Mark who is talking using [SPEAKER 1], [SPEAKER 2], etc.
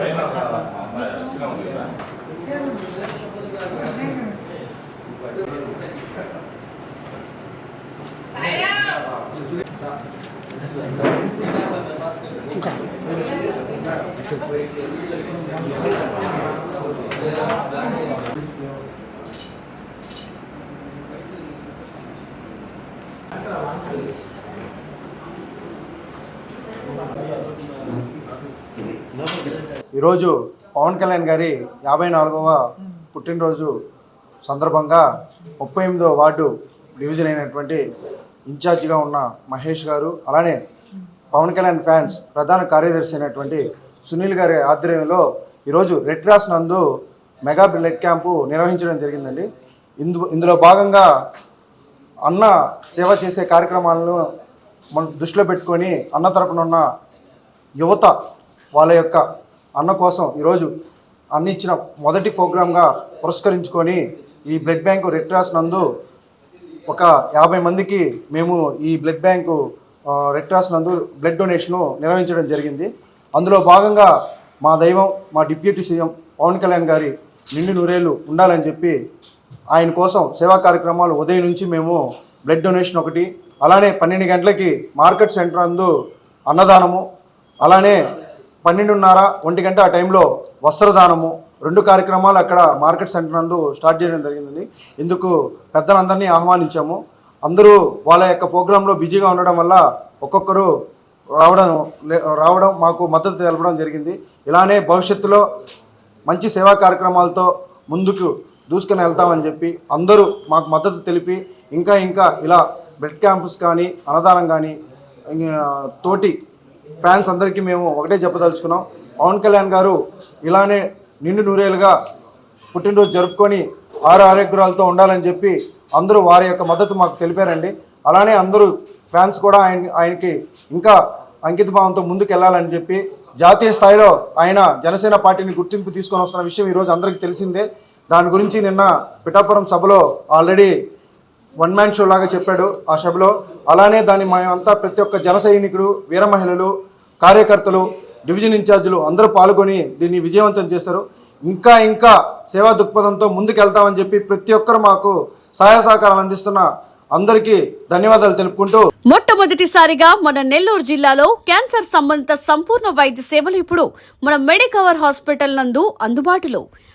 [SPEAKER 1] పైన ఒక అమ్మాయి వచ్చిన ఉంది కదా
[SPEAKER 2] ఈరోజు పవన్ కళ్యాణ్ గారి యాభై నాలుగవ పుట్టినరోజు సందర్భంగా ముప్పై ఎనిమిదవ వార్డు డివిజన్ అయినటువంటి ఇన్ఛార్జిగా ఉన్న మహేష్ గారు అలానే పవన్ కళ్యాణ్ ఫ్యాన్స్ ప్రధాన కార్యదర్శి అయినటువంటి సునీల్ గారి ఆధ్వర్యంలో ఈరోజు రెడ్ క్రాస్ నందు మెగా బ్లడ్ క్యాంపు నిర్వహించడం జరిగిందండి. ఇందు ఇందులో భాగంగా అన్న సేవ చేసే కార్యక్రమాలను మనం దృష్టిలో పెట్టుకొని అన్న తరపున ఉన్న యువత వాళ్ళ యొక్క అన్న కోసం ఈరోజు అన్న ఇచ్చిన మొదటి ప్రోగ్రామ్గా పురస్కరించుకొని ఈ బ్లడ్ బ్యాంకు రెడ్ క్రాస్ నందు ఒక యాభై మందికి మేము ఈ బ్లడ్ బ్యాంకు రెడ్ క్రాస్ నందు బ్లడ్ డొనేషను నిర్వహించడం జరిగింది. అందులో భాగంగా మా దైవం మా డిప్యూటీ సీఎం పవన్ కళ్యాణ్ గారి నిండు నూరేళ్ళు ఉండాలని చెప్పి ఆయన కోసం సేవా కార్యక్రమాలు ఉదయం నుంచి మేము బ్లడ్ డొనేషన్ ఒకటి అలానే పన్నెండు గంటలకి మార్కెట్ సెంటర్ అందు అన్నదానము అలానే పన్నెండున్నర ఒంటి గంట ఆ టైంలో వస్త్రదానము. రెండు కార్యక్రమాలు అక్కడ మార్కెట్ సెంటర్ నందు స్టార్ట్ చేయడం జరిగిందండి. ఇందుకు పెద్దలందరినీ ఆహ్వానించాము. అందరూ వాళ్ళ యొక్క ప్రోగ్రాంలో బిజీగా ఉండడం వల్ల ఒక్కొక్కరు రావడం లే- రావడం మాకు మద్దతు తెలపడం జరిగింది. ఇలానే భవిష్యత్తులో మంచి సేవా కార్యక్రమాలతో ముందుకు దూసుకుని వెళ్తామని చెప్పి అందరూ మాకు మద్దతు తెలిపి ఇంకా ఇంకా ఇలా బ్లడ్ క్యాంప్స్ కానీ అన్నదానం కానీ తోటి ఫ్యాన్స్ అందరికీ మేము ఒకటే చెప్పదలుచుకున్నాం. పవన్ కళ్యాణ్ గారు ఇలానే నిండు నూరేలుగా పుట్టినరోజు జరుపుకొని ఆరు ఆరోగ్యాలతో ఉండాలని చెప్పి అందరూ వారి యొక్క మద్దతు మాకు తెలిపారండి. అలానే అందరూ ఫ్యాన్స్ కూడా ఆయన ఆయనకి ఇంకా అంకిత భావంతో ముందుకు వెళ్ళాలని చెప్పి జాతీయ స్థాయిలో ఆయన జనసేన పార్టీని గుర్తింపు తీసుకొని వస్తున్న విషయం ఈరోజు అందరికీ తెలిసిందే. దాని గురించి నిన్న పిఠాపురం సభలో ఆల్రెడీ వన్ మ్యాన్ షో లాగా చెప్పాడు ఆ సభలో. అలానే దాన్ని మేమంతా ప్రతి ఒక్క జన సైనికుడు వీర మహిళలు కార్యకర్తలు డివిజన్ ఇన్ఛార్జీలు అందరూ పాల్గొని దీన్ని విజయవంతం చేశారు. ఇంకా ఇంకా సేవా దృక్పథంతో ముందుకెళ్తామని చెప్పి ప్రతి ఒక్కరు మాకు సహాయ సహకారాలు అందిస్తున్న అందరికీ ధన్యవాదాలు తెలుపుకుంటూ
[SPEAKER 3] మొట్టమొదటిసారిగా మన నెల్లూరు జిల్లాలో క్యాన్సర్ సంబంధిత సంపూర్ణ వైద్య సేవలు ఇప్పుడు మన మెడికవర్ హాస్పిటల్ నందు అందుబాటులో.